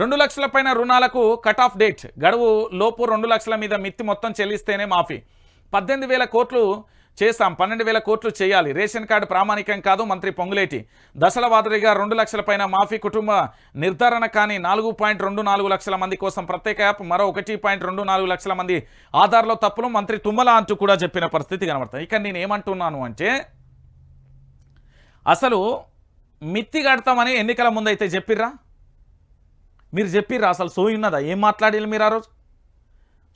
రెండు లక్షల పైన రుణాలకు కట్ ఆఫ్ డేట్ గడువు లోపు రెండు లక్షల మీద మిత్తి మొత్తం చెల్లిస్తేనే మాఫీ. పద్దెనిమిది వేల కోట్లు చేస్తాం పన్నెండు వేల కోట్లు చేయాలి. రేషన్ కార్డు ప్రామాణికం కాదు మంత్రి పొంగులేటి. దశల వాదరిగా రెండు లక్షల పైన మాఫీ కుటుంబ నిర్ధారణ కానీ నాలుగు పాయింట్ రెండు నాలుగు లక్షల మంది కోసం ప్రత్యేక యాప్ మరో ఒకటి పాయింట్ రెండు నాలుగు లక్షల మంది ఆధార్లో తప్పులు మంత్రి తుమ్మల అంటూ కూడా చెప్పిన పరిస్థితి కనబడుతుంది. ఇక నేను ఏమంటున్నాను అంటే అసలు మిత్తి కడతామని ఎన్నికల ముందైతే చెప్పిర్రా? మీరు చెప్పిర్రు అసలు సోయి ఉన్నదా? ఏం మాట్లాడిల్లు మీరు ఆ రోజు?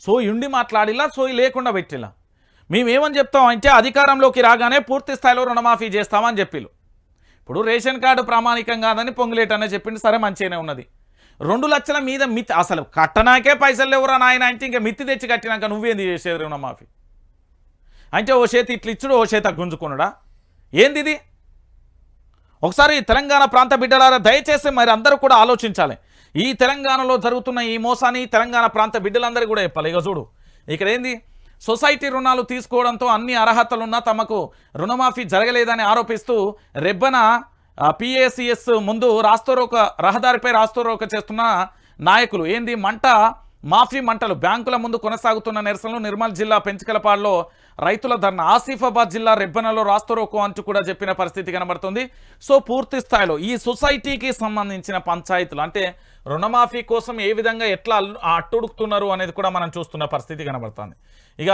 సోయి ఉండి మాట్లాడిలా సోయి లేకుండా పెట్టిలా మేమేమని చెప్తాం అంటే అధికారంలోకి రాగానే పూర్తి స్థాయిలో రుణమాఫీ చేస్తామని చెప్పిళ్ళు ఇప్పుడు రేషన్ కార్డు ప్రామాణికం కాదని పొంగులేటనే చెప్పింది సరే మంచిగానే ఉన్నది. రెండు లక్షల మీద మిత్తి అసలు కట్టనాకే పైసలు లేవురా నాయన అంటే ఇంకా మిత్తి తెచ్చి కట్టినాక నువ్వేంది చేసేది రుణమాఫీ? అంటే ఓ చేతి ఇట్లు ఇచ్చుడు ఓ చేత గుంజుకున్నాడా ఏంది ఇది ఒకసారి తెలంగాణ ప్రాంత బిడ్డలారా దయచేసి మరి అందరూ కూడా ఆలోచించాలి. ఈ తెలంగాణలో జరుగుతున్న ఈ మోసాన్ని తెలంగాణ ప్రాంత బిడ్డలందరూ కూడా చెప్పాలి. ఇక చూడు ఇక్కడ ఏంది? సొసైటీ రుణాలు తీసుకోవడంతో అన్ని అర్హతలున్నా తమకు రుణమాఫీ జరగలేదని ఆరోపిస్తూ రెబ్బన పిఏసిఎస్ ముందు రాస్తోరోక రహదారిపై రాస్తోరోక చేస్తున్న నాయకులు. ఏంది? మంట మాఫీ మంటలు. బ్యాంకుల ముందు కొనసాగుతున్న నిరసనలు నిర్మల్ జిల్లా పెంచకలపాడులో రైతుల ధర్నా. ఆసిఫాబాద్ జిల్లా రెబ్బనలో రాస్తోరోకో అంటూ కూడా చెప్పిన పరిస్థితి కనబడుతుంది. సో పూర్తి స్థాయిలో ఈ సొసైటీకి సంబంధించిన పంచాయతీలు అంటే రుణమాఫీ కోసం ఏ విధంగా ఎట్లా అట్టుడుకుతున్నారు అనేది కూడా మనం చూస్తున్న పరిస్థితి కనబడుతుంది. ఇక